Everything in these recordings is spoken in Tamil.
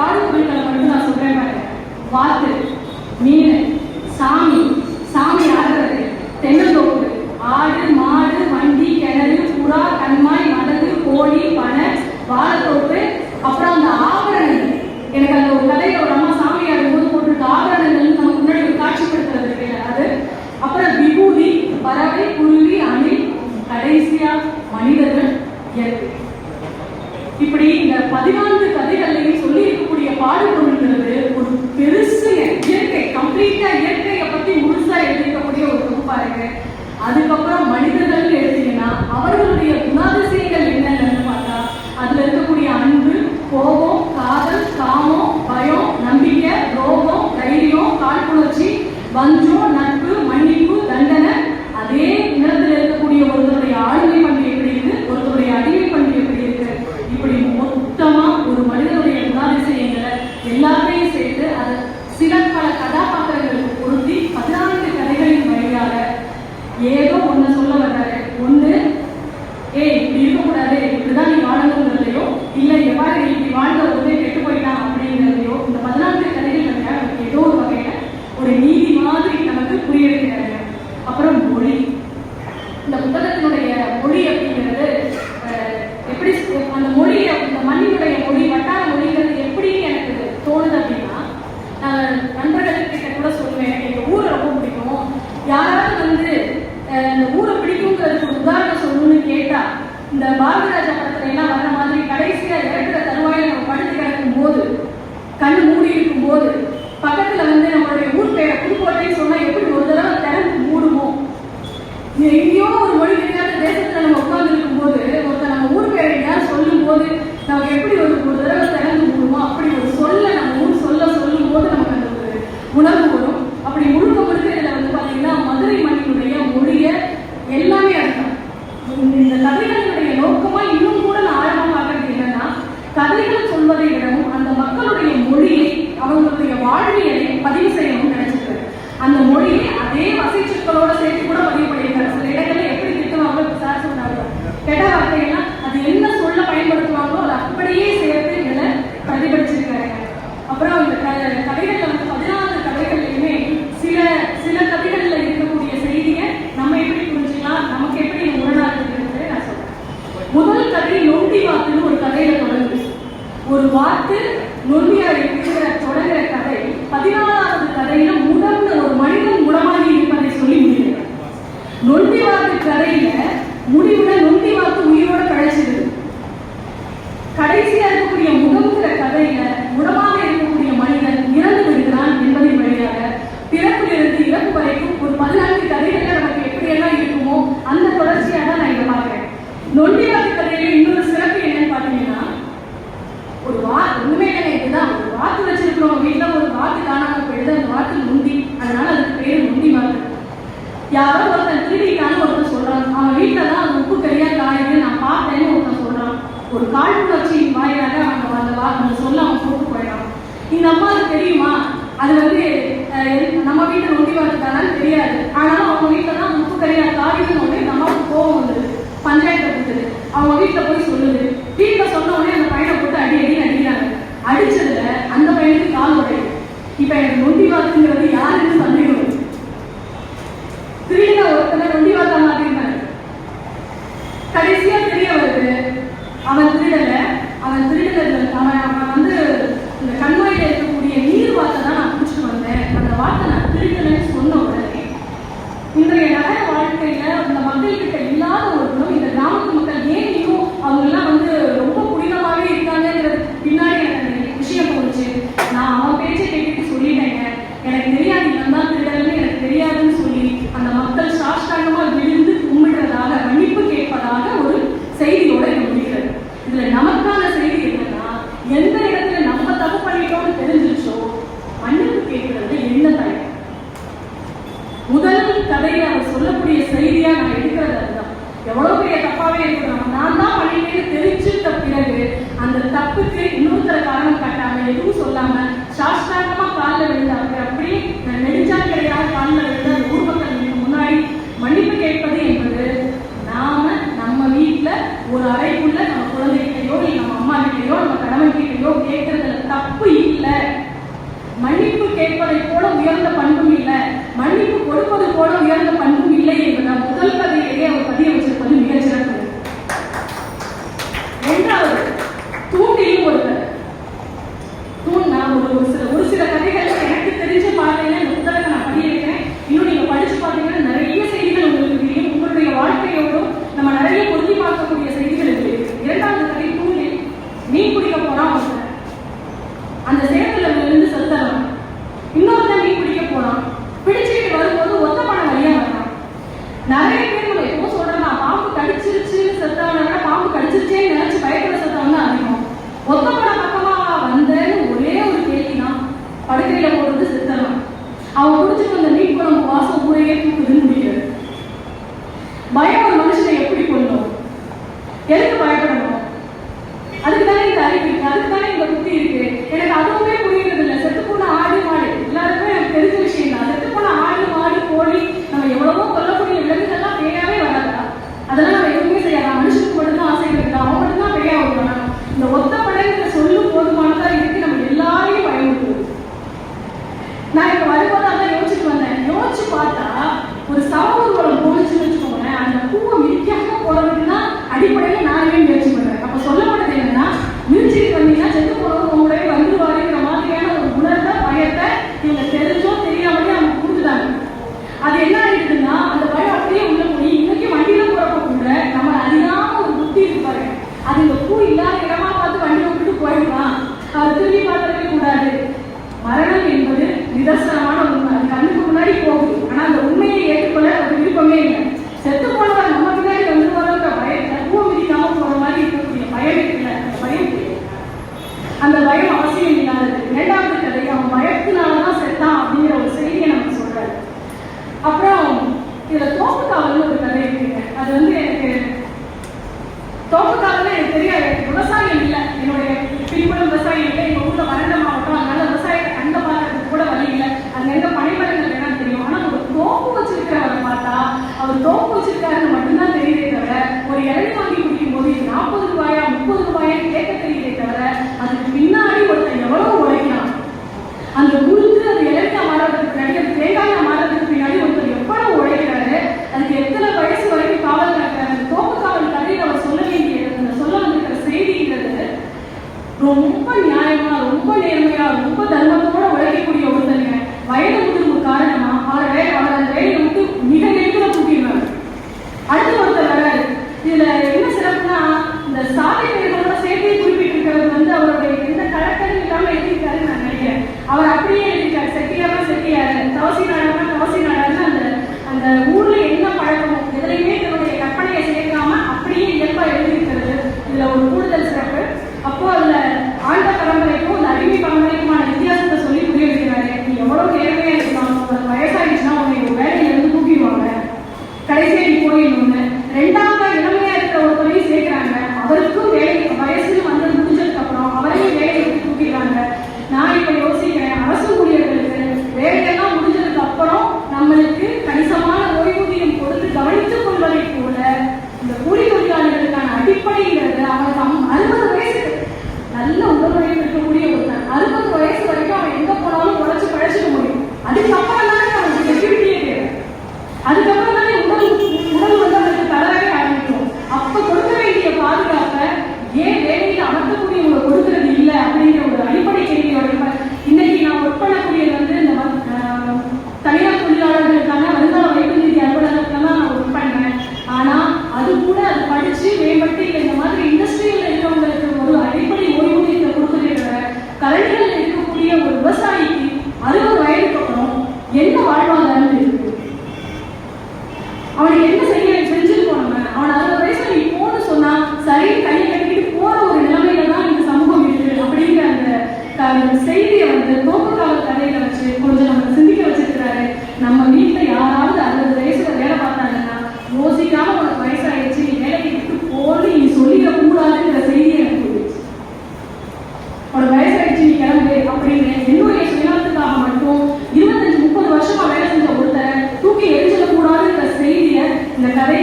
பாடு புகைப்படம் மட்டும் நான் சொல்றேன் வாத்து மீன் சாமி சாமி ஆடுறது தென்னந்தோப்பு ஆடு மாடு வண்டி கிணறு புறா கண்மாய் மடகு கோழி பனை வாழைத்தோப்பு அப்புறம் அந்த ஆபரணங்கள். எனக்கு அந்த ஒரு கதையில ஒரு அம்மா சாமி ஆடும்போது போட்டிருக்க ஆபரணங்கள் நமக்கு முன்னாடி காட்சிப்படுத்துறது இல்லை அது. அப்புறம் விபூதி பறவை குருவி அணில் கடைசியா மனிதர்கள் இயற்கை இப்படி இந்த பதினான்கு கதைகள் पंचों இந்த பாரதிராஜா படத்துல எல்லாம் வர்ற மாதிரி கடைசியா இறக்குற தருவாயில நம்ம படுத்து கிடக்கும் போது கண்ணு மூடி இருக்கும் போது பக்கத்துல வந்து நம்மளுடைய ஊர் பேரை புதுக்கோட்டைன்னு சொன்னா எப்படி ஒரு தடவை திறந்து மூடுமோ எங்கேயோ ஒரு மொழி தெரியாத தேசத்துல நம்ம உட்கார்ந்து இருக்கும்போது ஒருத்தர் நம்ம ஊர் பேரை எங்கேயாவது சொல்லும் போது நமக்கு எப்படி ஒரு ஒரு தடவை திறந்து மூடுமோ அப்படி ஒரு சொல்ல நம்ம ஊர் சொல்ல சொல்லும் போது நமக்கு அந்த ஒரு உணர்வு வரும் அப்படி முழுக்க முழுக்க இதுல வந்து பாத்தீங்கன்னா மதுரை மண்ணினுடைய மொழிய எல்லாமே அதுதான் இந்த- இந்த கதைகளுடைய நோக்கமா இன்னும் கூட நான் ஆழமா பார்க்கறது என்னன்னா கதைகள் சொல்வதை விடவும் அந்த மக்களுடைய மொழியை அவங்களுடைய வாழ்வியலை பதிவு செய்யணும்னு நினைச்சிருக்காரு அந்த மொழியை அதே வசைச்சொற்களோட சேர்த்து கூட பதிவு பண்ணியிருக்காரு சில இடங்கள்ல எப்படி திட்டுவாங்க இப்ப சார் சொன்னாங்க கெட்ட வார்த்தையெல்லாம் அது என்ன சொல்ல பயன்படுத்துவாங்களோ அதை அப்படியே சேர்த்து இதுல பிரதிபலிச்சிருக்காரு அப்புறம் இந்த க- கதைகள்ல வந்து பதினாறு கதைகள்லையுமே சில சில கதைகள்ல இருக்கக்கூடிய செய்தியை நம்ம எப்படி புரிஞ்சுக்கலாம் நமக்கு எப்படி இது முரணா இருக்குங்கிறதை நான் சொல்றேன் முதல் கதை நொண்டி வாத்துன்னு ஒரு கதையில தொடங்குது ஒரு வாத்து நொண்டியா இருக்கிற தொடங்குற கதை பதினாலாவது கதையில முடம்னு ஒரு மனிதன் முடமாகி இருப்பதை சொல்லி முடிக்கிறார் நொண்டி வாத்து கதையில முடிவுல நொண்டி வாத்து உயிரோட கழிச்சிடுது கடைசியா இருக்கக்கூடிய முகம்ங்கிற கதையில முடமாக இருக்கக்கூடிய மனிதன் இறந்து விடுகிறான் என்பதின் வழியாக பிறப்பிலிருந்து இறப்பு வரைக்கும் ஒரு பதினான்கு கதைகள்ல நமக்கு எப்படியெல்லாம் இருக்குமோ அந்த தொடர்ச்சியா தான் நான் இதை பார்க்கிறேன் நொண்டிவாத்து கதையில இன்னொரு சிறப்பு என்னன்னு பாத்தீங்கன்னா ஒரு வா ஒண்ணுமே இல்லை இதுதான் ஒரு வாத்து வச்சிருக்கிறோம் வீட்டுல ஒரு வாத்து காணாம போயிடுது அந்த வாத்து நொண்டி அதனால அதுக்கு பேரு நொண்டி வாத்து யாரோ ஒருத்தன் திருடிட்டான்னு ஒருத்தன் சொல்றான். அவன் வீட்டுல தான் உப்பு கறியா காயுது நான் பார்த்தேன்னு ஒருத்தன் சொல்றான். ஒரு காழ்ப்புணர்ச்சி வாயிலாக அவங்க அந்த வா அந்த சொல்ல அவன் போட்டு போயிடான் இந்த அம்மாவுக்கு தெரியுமா? அது வந்து நம்ம வீட்டில் ஒட்டி வாத்துக்கானான்னு தெரியாது. ஆனாலும் அவங்க வீட்டுல தான் உப்பு கறியா காயுதுன்னு ஒன்று நம்ம அம்மாவுக்கு கோவம் வந்தது பஞ்சாயத்தை கொடுத்தது அவங்க வீட்டில் போய் சொல்லுது. வீட்டில் சொன்ன உடனே அந்த பையனை போட்டு அடி அடி அடிக்கிறாங்க. அடிச்சதுல அந்த பையனுக்கு கால் உடையும் இப்போ எனக்கு நொண்டி வாக்குங்கிறது யாருன்னு சந்தேகம். ஒருத்தனை நொண்டி வாத்தா மாத்திருந்தாங்க கடைசியா தெரிய வருது அவன் திருடல அவன் திருடல அவன் அவன் வந்து இந்த கண்மாயில இருக்கக்கூடிய நீர் வார்த்தை தான் நான் பிடிச்சிட்டு வந்தேன். அந்த வார்த்தை நான் திருடலன்னு சொன்ன உடனே இன்றைய நகர வாழ்க்கையில அந்த மக்கள் கிட்ட இல்லாத ஒரு குணம் இந்த கிராமத்து மக்கள் ஏன் இன்னும் அவங்க எல்லாம் வந்து ரொம்ப புனிதமாவே இருக்காங்கிறது பின்னாடி எனக்கு அந்த விஷயம் தோணுச்சு நான் அவன் பேச்சை கேட்டுட்டு சொல்லிட்டேங்க எனக்கு தெரியாது இவன் தான் திருடன்னு எனக்கு தெரியாதுன்னு சொல்லி அந்த மக்கள் சாஷ்டாங்கமா விழுந்து கும்பிடுறதாக மன்னிப்பு கேட்பதாக ஒரு செய்தியோட இது முடிகிறது. இதுல நமக்கான செய்தி என்னன்னா எந்த இடத்துல நம்ம தப்பு பண்ணிட்டோம்னு தெரிஞ்சிருச்சோ மன்னிப்பு கேட்கறது என்ன தயம் முதல் கதையில அவர் சொல்லக்கூடிய செய்தியா நான் எடுக்கிறது அதுதான். எவ்வளவு பெரிய தப்பாவே இருக்கிறோம் நான் தான் பண்ணிட்டேன்னு தெரிஞ்சுட்ட பிறகு அந்த தப்புக்கு இன்னொருத்தர காரணம் காட்டாம எதுவும் சொல்லாம சாஸ்திராங்கமா காலில் விழுந்தாங்க அப்படியே நெடுஞ்சாக்கடையாக காலில் விழுந்த ஊர் மக்கள் முன்னாடி மன்னிப்பு கேட்பது என்பது நாம நம்ம வீட்ல ஒரு அறைக்குள்ள நம்ம குழந்தைகிட்டயோ இல்லை நம்ம அம்மா கிட்டயோ நம்ம கணவன் கிட்டயோ கேட்கறதுல தப்பு இல்லை. மன்னிப்பு கேட்பதை போல உயர்ந்த பண்பும் இல்லை. மன்னிப்பு கொடுப்பது போல உயர்ந்த பண்பும் இல்லை என்பதை முதல் கதையிலேயே அவர் பதிய வச்சிருப்பார் இந்த கதை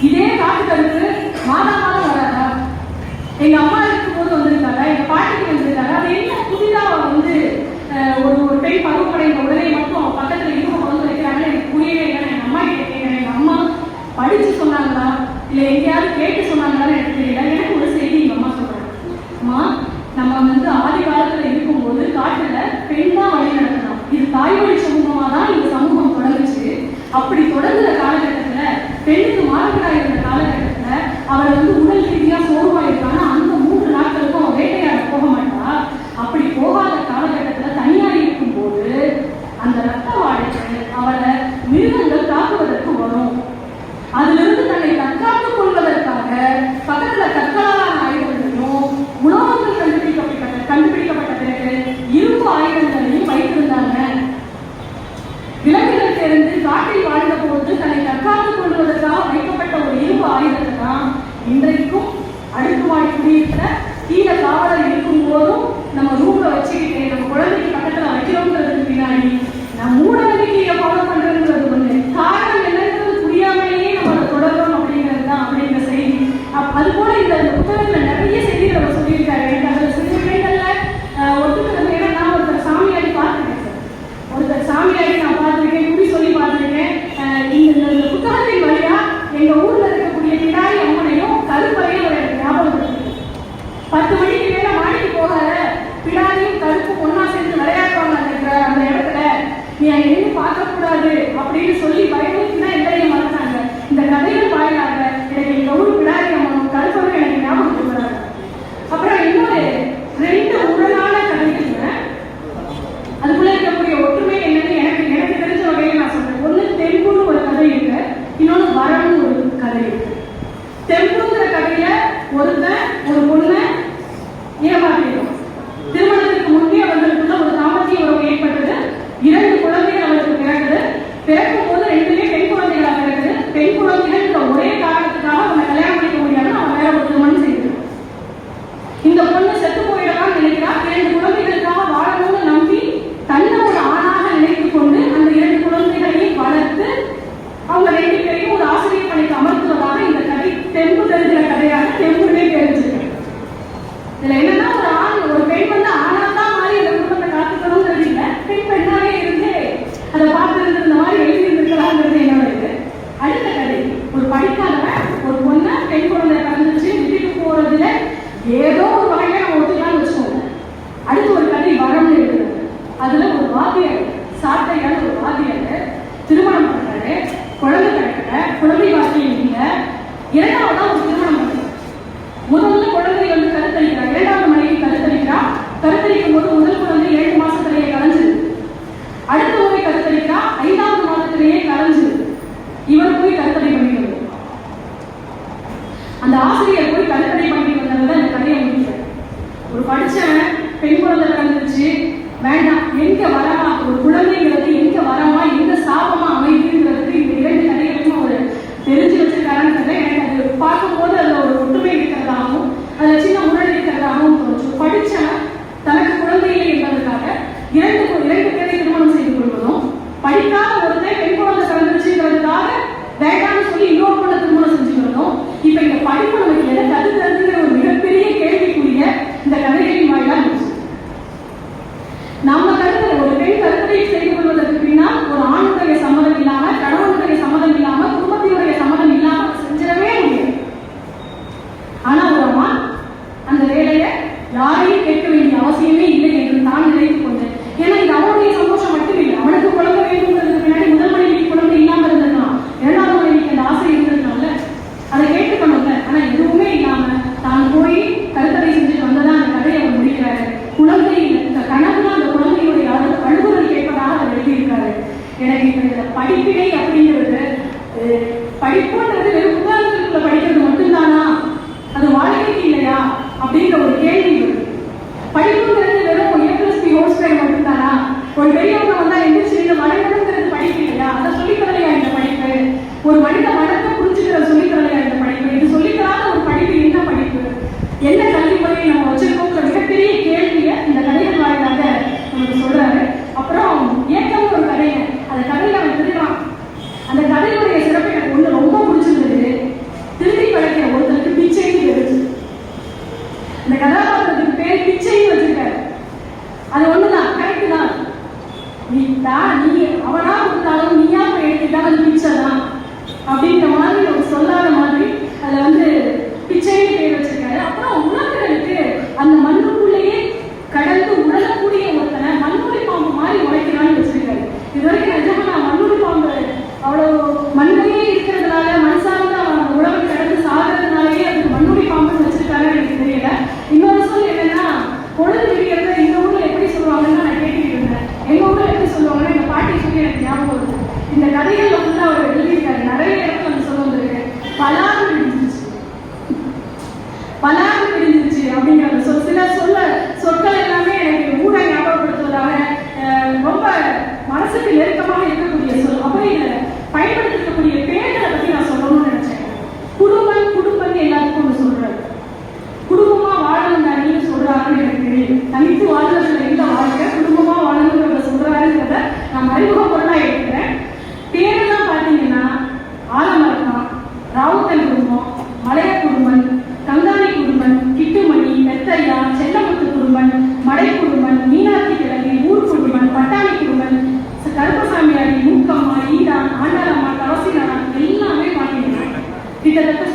リレ அவனை மிருகங்கள் ஆயுதங்களையும் உலோகங்கள் கண்டுபிடிக்கப்பட்ட கண்டுபிடிக்கப்பட்ட பிறகு இரும்பு தன்னை தற்காத்துக் கொள்வதற்காக வைக்கப்பட்ட ஒரு இரும்பு ஆயுதத்தை இன்றைக்கும் அடுக்குமாடி குடியிருக்கிற கீழ காவலர் அப்படின்னு சொல்லி இந்த பொண்ணு செத்து போயிடலாம் நினைக்கிறா. இரண்டு குழந்தைகளுக்காக வாழணும்னு நம்பி தன்னை ஒரு ஆணாக நினைத்து கொண்டு அந்த இரண்டு குழந்தைகளையும் வளர்த்து அவங்க ரெண்டு பேரையும் ஒரு ஆசிரியர் பணிக்கு அமர்த்துவதாக இந்த கதை தெம்பு தெரிஞ்ச கதையாக தெம்புமே தெரிஞ்சிருக்கு இதுல என்னன்னா ஊர்ல இந்த ஊர்ல எப்படி சொல்லுவாங்கன்னு நான் கேட்டுக்கிட்டு இருந்தேன். எங்க ஊர்ல எப்படி சொல்லுவாங்கன்னு எங்க பாட்டி சொல்லி எனக்கு ஞாபகம் வருது. இந்த கதைகள்ல வந்து அவர் ஈரான் ஆண்டாள் அம்மா கரோசின் எல்லாமே பாத்தீங்கன்னா கிட்டத்தட்ட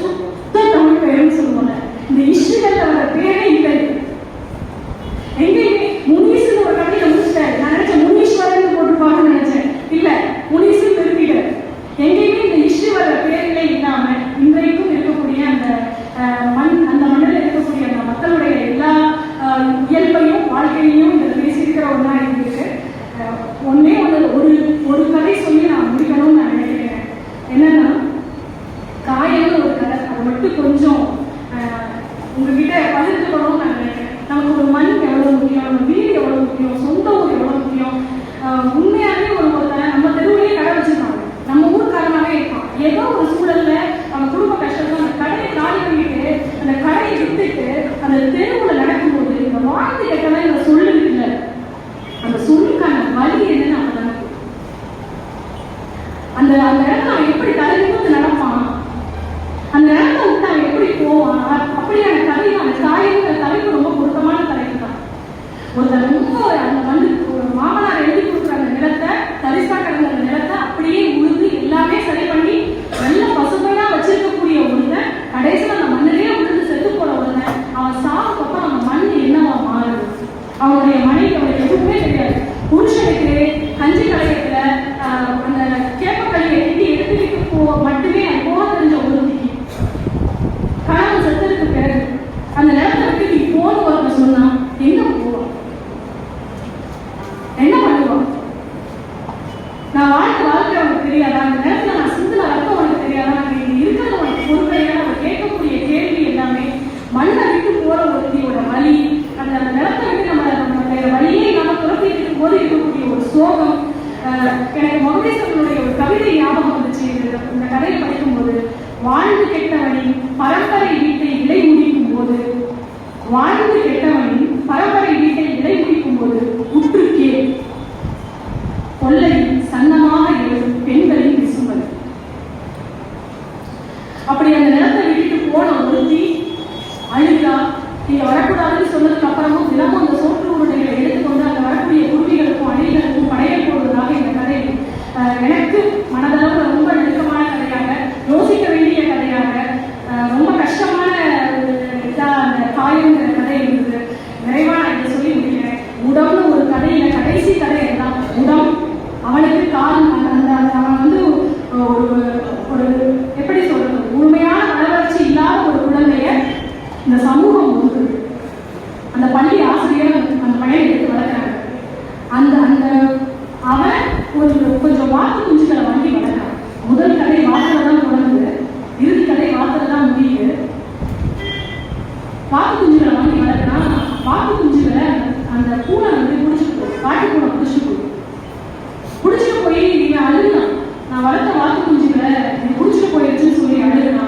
முடிச்சுட்டு போயிடுச்சுன்னு சொல்லி அழுதுனா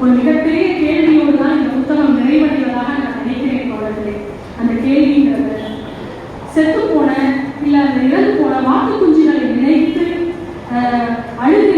ஒரு மிகப்பெரிய கேள்வியோடு தான் இந்த புத்தகம் நிறைவடைவதாக நான் நினைக்கிறேன் தோழர்களே. அந்த கேள்விங்கிறது செத்து போன இல்ல அந்த இறந்து போன வாக்கு குஞ்சுகளை நினைத்து அழுது